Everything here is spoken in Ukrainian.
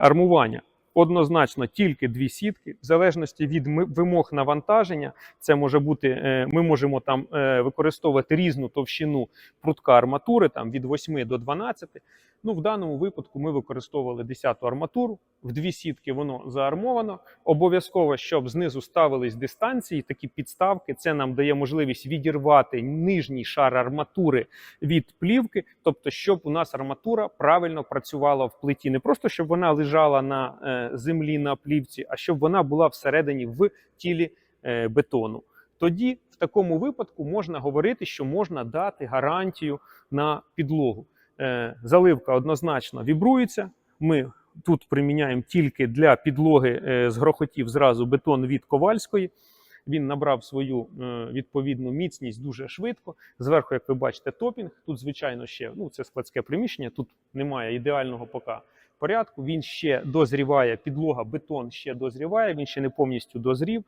Армування. Однозначно тільки дві сітки, в залежності від вимог навантаження, це може бути, е, ми можемо там е, використовувати різну товщину прутка арматури, там від 8 до 12. Ну, в даному випадку ми використовували 10 арматуру, в дві сітки воно заармовано. Обов'язково, щоб знизу ставились дистанції, такі підставки. Це нам дає можливість відірвати нижній шар арматури від плівки, тобто, щоб у нас арматура правильно працювала в плиті. Не просто щоб вона лежала на е, землі на плівці, а щоб вона була всередині в тілі е, бетону. Тоді в такому випадку можна говорити, що можна дати гарантію на підлогу. Е, заливка однозначно вібрується. Ми тут приміняємо тільки для підлоги е, з грохотів зразу бетон від ковальської. Він набрав свою е, відповідну міцність дуже швидко. Зверху, як ви бачите, топінг. Тут, звичайно, ще ну, це складське приміщення. Тут немає ідеального поки порядку. Він ще дозріває, підлога, бетон ще дозріває, він ще не повністю дозрів.